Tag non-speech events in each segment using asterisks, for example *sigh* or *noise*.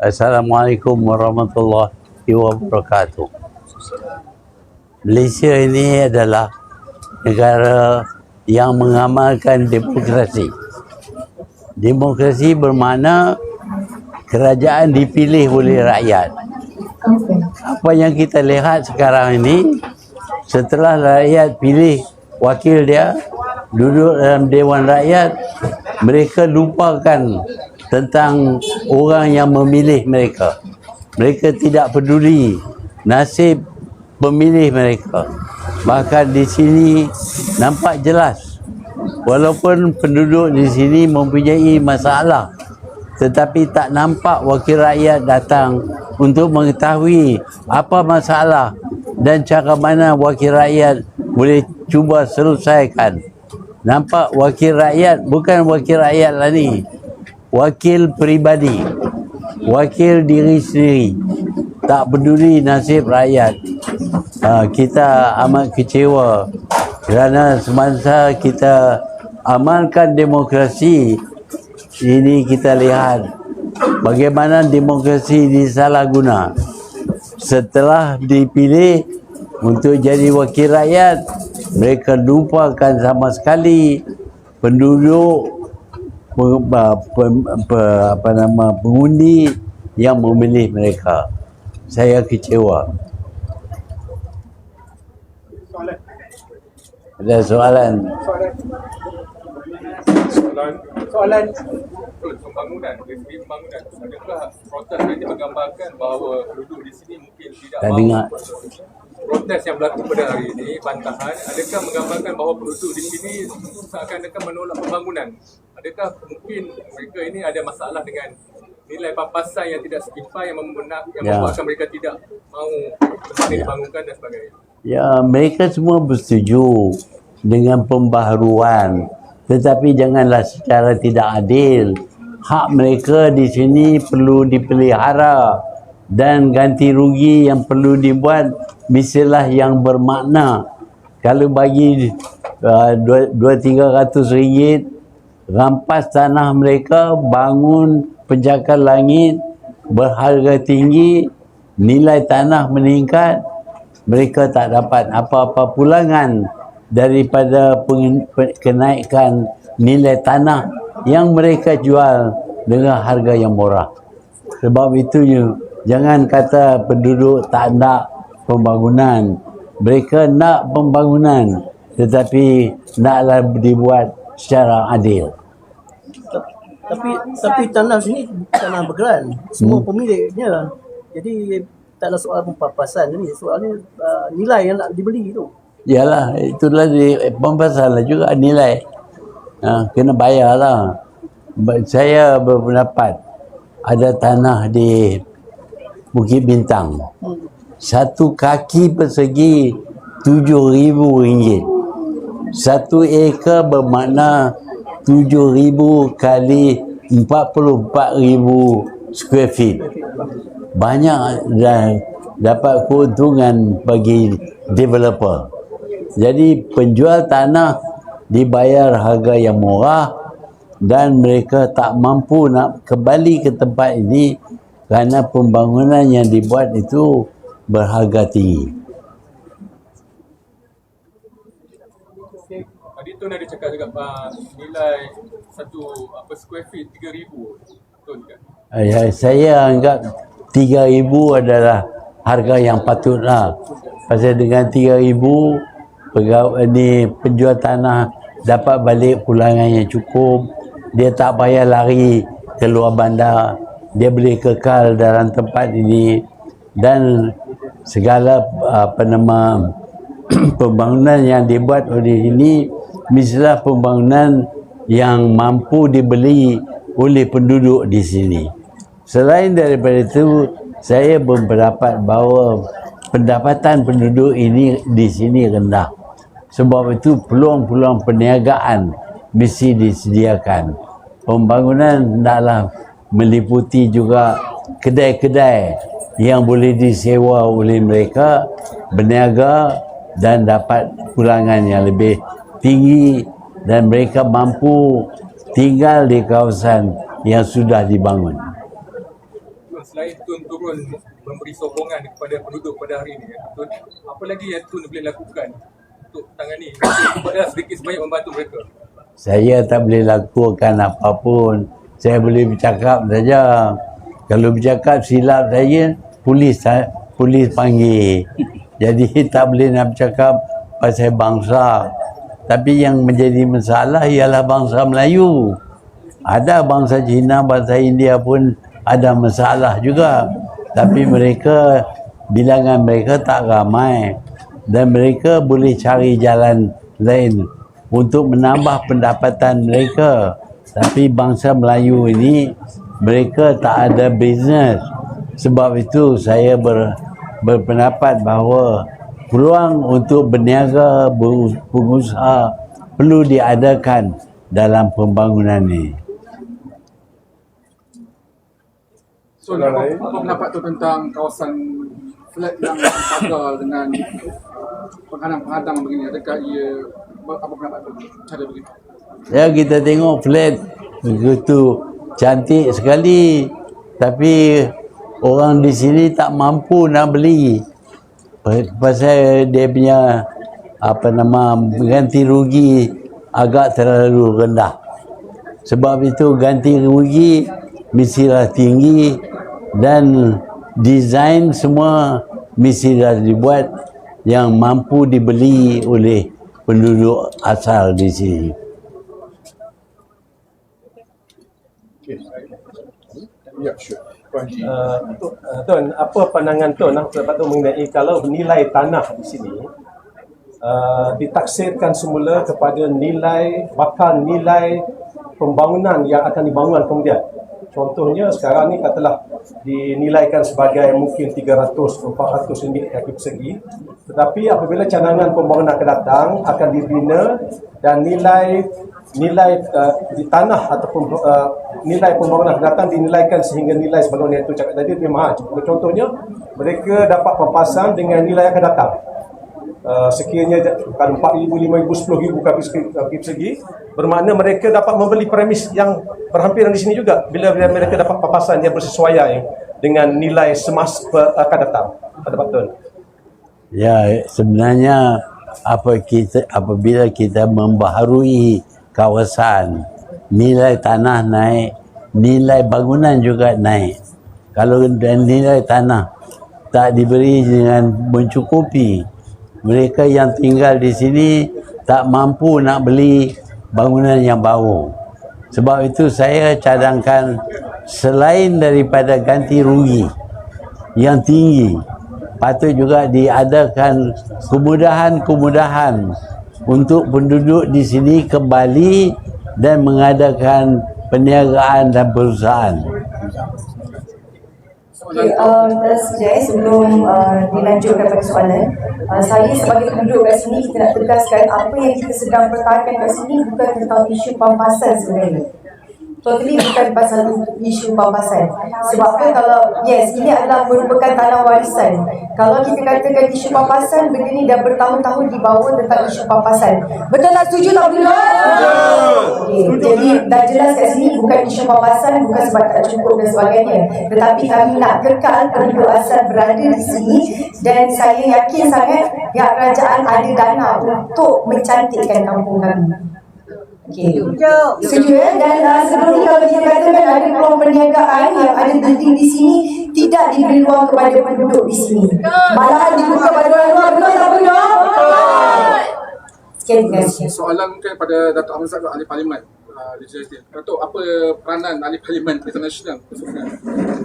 Assalamualaikum warahmatullahi wabarakatuh. Malaysia ini adalah negara yang mengamalkan demokrasi. Demokrasi bermakna kerajaan dipilih oleh rakyat. Apa yang kita lihat sekarang ini setelah rakyat pilih wakil dia duduk dalam dewan rakyat mereka lupakan tentang orang yang memilih mereka. Mereka tidak peduli nasib pemilih mereka. Bahkan di sini nampak jelas walaupun penduduk di sini mempunyai masalah tetapi tak nampak wakil rakyat datang untuk mengetahui apa masalah dan cara mana wakil rakyat boleh cuba selesaikan. Nampak wakil rakyat bukan wakil rakyat lah ni wakil peribadi, wakil diri sendiri, tak peduli nasib rakyat. Uh, kita amat kecewa kerana semasa kita amalkan demokrasi, ini kita lihat bagaimana demokrasi disalahguna. Setelah dipilih untuk jadi wakil rakyat, mereka lupakan sama sekali penduduk pe, pe, pe, apa nama pengundi yang memilih mereka. Saya kecewa. soalan Ada soalan? soalan soalan soalan pembangunan pembangunan adakah protes ini menggambarkan bahawa penduduk di sini mungkin tidak Tak mahu dengar. Protes yang berlaku pada hari ini bantahan adakah menggambarkan bahawa penduduk di sini seakan-akan menolak pembangunan adakah mungkin mereka ini ada masalah dengan nilai papasan yang tidak setimpal yang membenar yang Ya. membuatkan mereka tidak mahu tempat ini dibangunkan dan sebagainya Ya, mereka semua bersetuju dengan pembaharuan. Tetapi janganlah secara tidak adil. Hak mereka di sini perlu dipelihara dan ganti rugi yang perlu dibuat mestilah yang bermakna. Kalau bagi uh, dua, dua tiga ratus ringgit rampas tanah mereka bangun penjaga langit berharga tinggi nilai tanah meningkat mereka tak dapat apa-apa pulangan daripada kenaikan nilai tanah yang mereka jual dengan harga yang murah. Sebab itu jangan kata penduduk tak nak pembangunan. Mereka nak pembangunan tetapi naklah dibuat secara adil. tapi tapi tanah sini tanah bergerak semua Hmm. pemiliknya jadi tak ada soal pempapasan ni soalnya uh, nilai yang nak dibeli tu Yalah, itulah di pembasalah juga nilai. Ha, kena bayar lah. Saya berpendapat ada tanah di Bukit Bintang. Satu kaki persegi tujuh ribu ringgit. Satu ekar bermakna tujuh ribu kali empat puluh empat ribu square feet. Banyak dah dapat keuntungan bagi developer. Jadi penjual tanah dibayar harga yang murah dan mereka tak mampu nak kembali ke tempat ini kerana pembangunan yang dibuat itu berharga tinggi. Tadi tu ada cakap juga uh, nilai satu apa square feet 3000 betul ke? Ya, saya anggap 3000 adalah harga yang patutlah. Pasal dengan 3000 pegawai ni penjual tanah dapat balik pulangan yang cukup. Dia tak payah lari ke luar bandar. Dia boleh kekal dalam tempat ini dan segala apa nama *clears throat* pembangunan yang dibuat oleh ini mestilah pembangunan yang mampu dibeli oleh penduduk di sini. Selain daripada itu, saya berpendapat bahawa pendapatan penduduk ini di sini rendah. Sebab itu peluang-peluang perniagaan mesti disediakan. Pembangunan hendaklah meliputi juga kedai-kedai yang boleh disewa oleh mereka berniaga dan dapat pulangan yang lebih tinggi dan mereka mampu tinggal di kawasan yang sudah dibangun. Selain Tun turun memberi sokongan kepada penduduk pada hari ini, Tun, apa lagi yang Tun boleh lakukan untuk tangani kepada sedikit sebanyak membantu mereka? Saya tak boleh lakukan apapun. Saya boleh bercakap saja. Kalau bercakap silap saya, polis polis panggil. Jadi *laughs* tak boleh nak bercakap pasal bangsa. Tapi yang menjadi masalah ialah bangsa Melayu. Ada bangsa Cina, bangsa India pun ada masalah juga. Tapi mereka, bilangan mereka tak ramai. Dan mereka boleh cari jalan lain untuk menambah pendapatan mereka. Tapi bangsa Melayu ini, mereka tak ada bisnes. Sebab itu saya ber, berpendapat bahawa peluang untuk berniaga, berusaha perlu diadakan dalam pembangunan ini. So, apa, apa pendapat tu tentang kawasan flat yang pagar dengan uh, penghadang-penghadang begini? Adakah ia, Cara begitu? Ya kita tengok flat. Begitu cantik sekali. Tapi orang di sini tak mampu nak beli. Pasal dia punya apa nama ganti rugi agak terlalu rendah. Sebab itu ganti rugi mestilah tinggi dan desain semua mestilah dibuat yang mampu dibeli oleh penduduk asal di sini. Uh, tu- Tuan, apa pandangan Tuan uh, sebab tu mengenai kalau nilai tanah di sini uh, ditaksirkan semula kepada nilai bakal nilai pembangunan yang akan dibangun kemudian. Contohnya sekarang ni katalah dinilaikan sebagai mungkin 300 400 ringgit kaki persegi tetapi apabila cadangan pembangunan akan datang akan dibina dan nilai nilai uh, di tanah ataupun uh, nilai pembangunan akan datang dinilaikan sehingga nilai sebagaimana yang tu cakap tadi lebih mahal. Contohnya mereka dapat pampasan dengan nilai akan datang. Uh, sekiranya kalau 4,000, 5,000, 10,000 kaki persegi, kaki persegi bermakna mereka dapat membeli premis yang berhampiran di sini juga bila, mereka dapat papasan yang bersesuaian dengan nilai semasa akan datang. Pada Tun. Ya, sebenarnya apa kita apabila kita membaharui kawasan, nilai tanah naik, nilai bangunan juga naik. Kalau nilai tanah tak diberi dengan mencukupi, mereka yang tinggal di sini tak mampu nak beli bangunan yang baru. Sebab itu saya cadangkan selain daripada ganti rugi yang tinggi, patut juga diadakan kemudahan-kemudahan untuk penduduk di sini kembali dan mengadakan perniagaan dan perusahaan. Okay, uh, Jai, sebelum uh, dilanjutkan pada soalan, uh, saya sebagai penduduk kat sini, kita nak tegaskan apa yang kita sedang pertahankan kat sini bukan tentang isu pampasan sebenarnya. Totally bukan pasal isu pampasan. Sebab apa kalau, yes, ini adalah merupakan tanah warisan. Kalau kita katakan isu pampasan, begini dah bertahun-tahun dibawa tentang isu pampasan. Betul tak setuju tak betul? Okay, jadi dah jelas kat sini bukan isu pampasan, bukan sebab tak cukup dan sebagainya. Tetapi kami nak kekal penduduk asal berada di sini dan saya yakin sangat pihak kerajaan ada dana untuk mencantikkan kampung kami. Okay. Setuju ya? Dan uh, sebelum ni kalau kita katakan ada peluang perniagaan yang ada dinding di sini tidak diberi ruang kepada penduduk di sini. Malahan dibuka pada orang luar. Betul tak betul? Sekian terima kasih. Soalan mungkin pada Datuk Ahmad Zahid Ahli Parlimen uh, Legislatif. Datuk, apa peranan Ahli Parlimen International sebenarnya?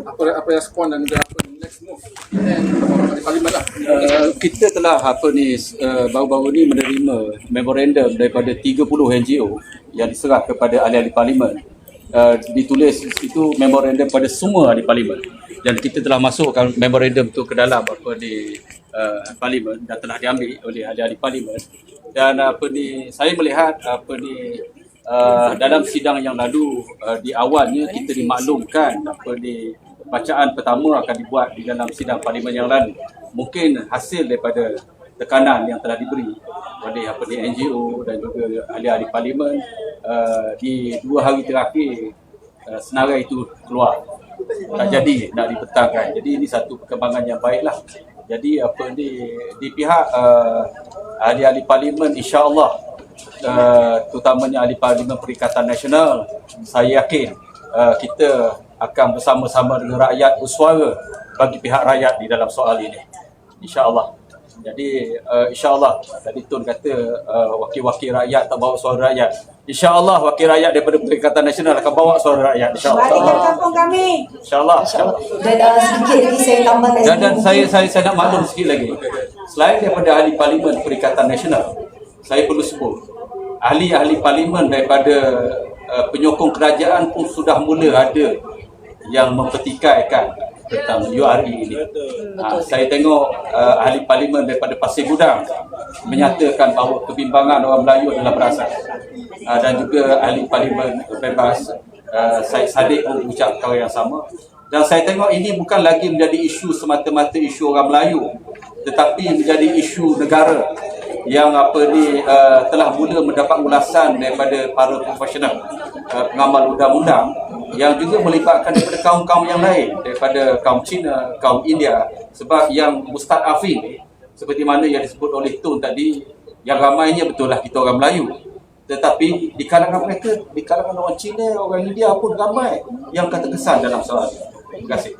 Apa apa respon dan juga apa next move dan Ahli Parlimen lah. Uh, kita telah apa ni uh, baru-baru ni menerima memorandum daripada 30 NGO yang diserah kepada ahli-ahli parlimen. Uh, ditulis itu memorandum pada semua ahli parlimen dan kita telah masukkan memorandum tu ke dalam apa di uh, parlimen dan telah diambil oleh ahli-ahli parlimen dan apa ni saya melihat apa ni uh, dalam sidang yang lalu uh, di awalnya kita dimaklumkan apa ni bacaan pertama akan dibuat di dalam sidang parlimen yang lalu mungkin hasil daripada tekanan yang telah diberi oleh apa ni NGO dan juga ahli-ahli parlimen uh, di dua hari terakhir uh, senarai itu keluar tak jadi nak dibentangkan. Jadi ini satu perkembangan yang baiklah. Jadi apa ni di pihak uh, ahli-ahli parlimen insya-Allah uh, terutamanya ahli parlimen Perikatan Nasional saya yakin uh, kita akan bersama-sama dengan rakyat bersuara bagi pihak rakyat di dalam soal ini. Insya-Allah. Jadi uh, insya-Allah tadi Tun kata uh, wakil-wakil rakyat tak bawa suara rakyat. Insya-Allah wakil rakyat daripada Perikatan Nasional akan bawa suara rakyat insya-Allah. Balikkan kampung kami. Insya-Allah. Insya-Allah. Dan uh, sedikit lagi saya tambahkan Dan, dan saya, saya saya nak maklum sikit lagi. Selain daripada ahli parlimen Perikatan Nasional, saya perlu sebut ahli-ahli parlimen daripada uh, penyokong kerajaan pun sudah mula ada yang mempertikaikan tentang URE ini. Ha, saya tengok uh, ahli parlimen daripada Pasir Gudang menyatakan bahawa kebimbangan orang Melayu adalah berasal. Uh, dan juga ahli parlimen bebas uh, Syed Saddiq pun mengucap perkara yang sama. Dan saya tengok ini bukan lagi menjadi isu semata-mata isu orang Melayu tetapi menjadi isu negara yang apa ni uh, telah mula mendapat ulasan daripada para profesional uh, pengamal undang-undang yang juga melibatkan daripada kaum-kaum yang lain daripada kaum Cina, kaum India sebab yang mustadafin seperti mana yang disebut oleh Tun tadi yang ramainya betul lah kita orang Melayu tetapi di kalangan mereka di kalangan orang Cina, orang India pun ramai yang kata kesan dalam soal ini. Terima kasih.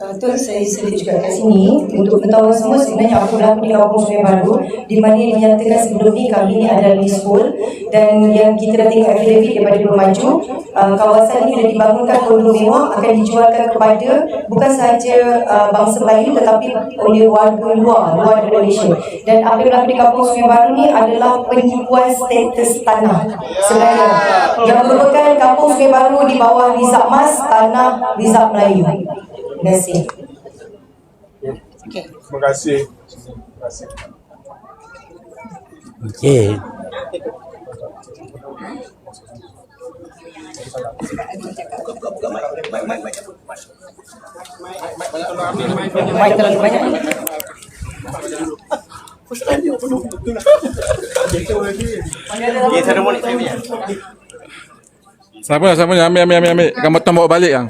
Tuan saya selit juga kat sini untuk pengetahuan semua sebenarnya aku berlaku di kampung Sungai Baru di mana dinyatakan sebelum ni kami ni adalah leasehold dan yang kita dah tengok affidavit daripada bermaju uh, kawasan ini sudah dibangunkan kondo mewah akan dijualkan kepada bukan sahaja uh, bangsa Melayu tetapi oleh warga luar luar dari Malaysia. Dan apa yang berlaku di kampung Sungai Baru ni adalah penipuan status tanah sebenarnya. Yang merupakan kampung Sungai Baru di bawah Rizal Mas tanah Rizal Melayu Terima kasih. Terima kasih. Terima kasih. Okey. Siapa siapa ni ambil ambil ambil ambil gambar tu bawa balik yang.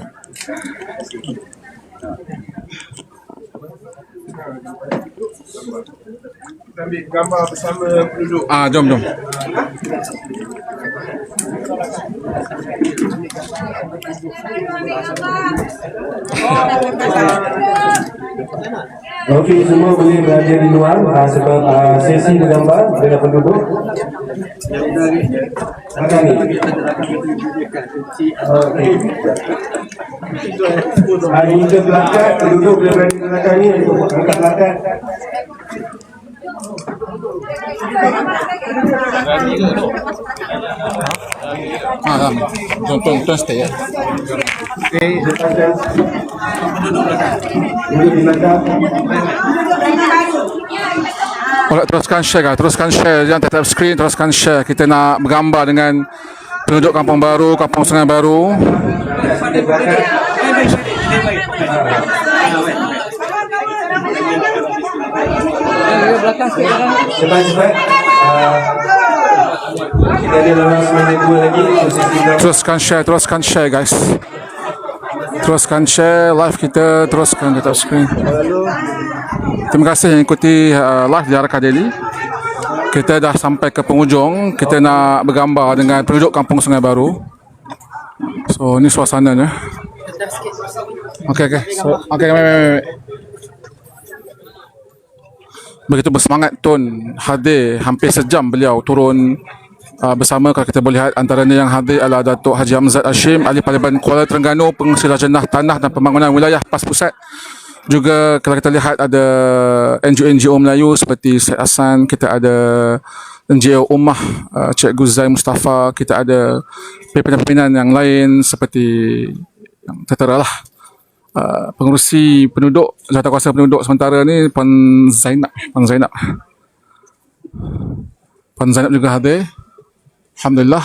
Kita ambil gambar bersama penduduk. Ah jom jom. Okey, semua boleh berada di luar uh, sebab uh, sesi bergambar dengan penduduk. Makan ni. Okey. Ah, ini ke belakang, penduduk boleh berada di belakang ni untuk angkat belakang. Ah dah. Jom jom jom stay. Okey. Boleh teruskan share guys, teruskan share jangan tetap screen, teruskan share. Kita nak bergambar dengan penduduk kampung baru, kampung sungai baru. Belakang. Cepat-cepat. Ah, kita ada dalam sembilan dua lagi. Teruskan share, teruskan share guys. Teruskan share live kita, teruskan tetap screen. Terima kasih yang ikuti uh, live di Arka Daily. Kita dah sampai ke penghujung. Kita nak bergambar dengan penduduk kampung Sungai Baru. So, ini suasananya. Okey, okey. So, okey, okay, okay, Begitu bersemangat Tun. Hadir. Hampir sejam beliau turun uh, bersama kalau kita boleh lihat antaranya yang hadir adalah Datuk Haji Hamzat Hashim Ahli Parlimen Kuala Terengganu Pengurusi Lajnah Tanah dan Pembangunan Wilayah PAS Pusat. Juga kalau kita lihat ada NGO-NGO Melayu seperti Syed Hassan kita ada NGO Ummah uh, Cikgu Zai Mustafa kita ada pimpinan-pimpinan yang lain seperti yang tertera lah uh, pengurusi penduduk jawatankuasa penduduk sementara ni Puan Zainab. Puan Zainab. Puan Zainab juga hadir. Alhamdulillah.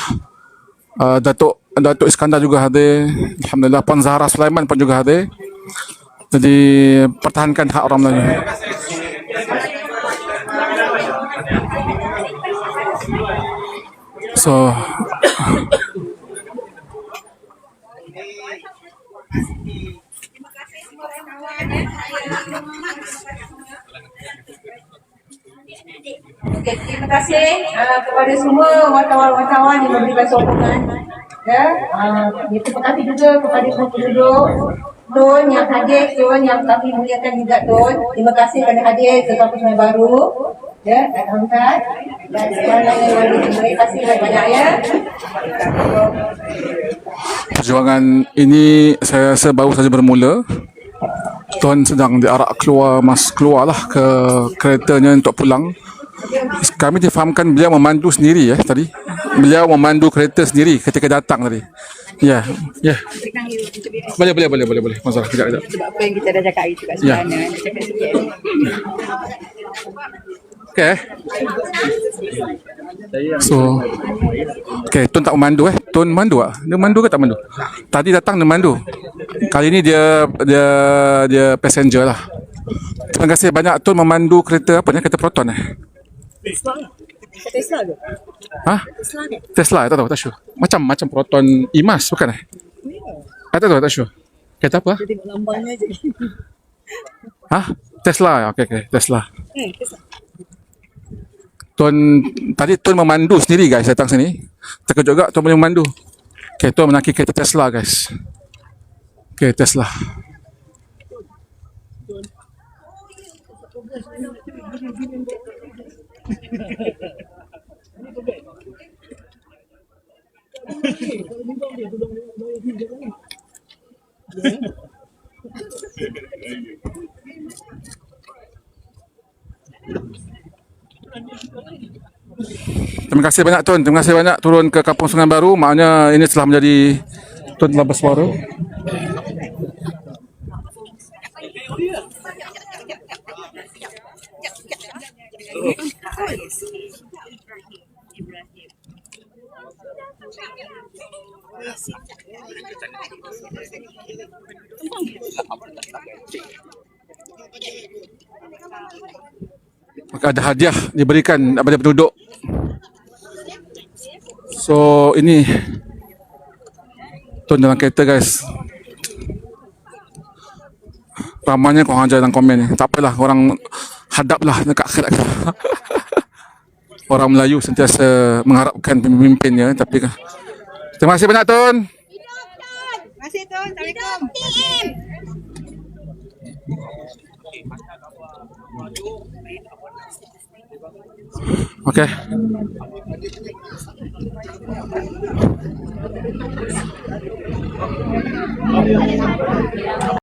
Uh, Datuk Datuk Iskandar juga hadir. Alhamdulillah. Puan Zahra Sulaiman pun juga hadir. Jadi pertahankan hak orang Melayu. So Okay, terima kasih uh, kepada semua wartawan-wartawan yang memberikan sokongan. Ya, uh, terima kasih juga kepada semua penduduk Tun yang hadir, Tun yang kami muliakan juga Tun. Terima kasih kerana hadir ke kampus yang baru. Ya, Hamzat. Dan semuanya yang. Terima kasih banyak-banyak ya. Perjuangan ini saya rasa baru saja bermula. Tuan sedang diarak keluar, mas keluarlah ke keretanya untuk pulang. Kami difahamkan beliau memandu sendiri ya tadi. Beliau memandu kereta sendiri ketika datang tadi. Ya, ya. Boleh, boleh, boleh, boleh, boleh. Masalah kejap, kejap. sebab apa yang kita dah cakap itu kat Ya. sana. Dia cakap sikit. Okay. eh? So, okay, Tun tak memandu eh. Tun mandu ah. Dia mandu ke tak mandu? Tadi datang dia mandu. Kali ni dia dia dia passenger lah. Terima kasih banyak Tun memandu kereta apa ni? Kereta Proton eh. Tesla ke? Ha? Tesla eh? Tak tahu, tak sure. Macam macam Proton Imas bukan eh? Eh, tak tahu, tak sure. Kereta apa? Dia tengok lambangnya je. Ha? Tesla. Okey okey, Tesla. Eh, Tesla. Tuan tadi tuan memandu sendiri guys datang sini. Terkejut juga tuan boleh memandu. Okay, tuan menaiki kereta Tesla guys. Okay, Tesla. Terima kasih banyak Tuan. Terima kasih banyak turun ke Kampung Sungai Baru. Maknanya ini telah menjadi Tuan telah bersuara. Ada hadiah diberikan kepada penduduk. So ini Tuan dalam kereta guys. Ramanya korang ajar dalam komen ni. Tak apalah korang hadaplah dekat akhirat. *laughs* Orang Melayu sentiasa mengharapkan pemimpinnya tapi Terima kasih banyak Tun. Terima kasih Tuan. Assalamualaikum. Okay.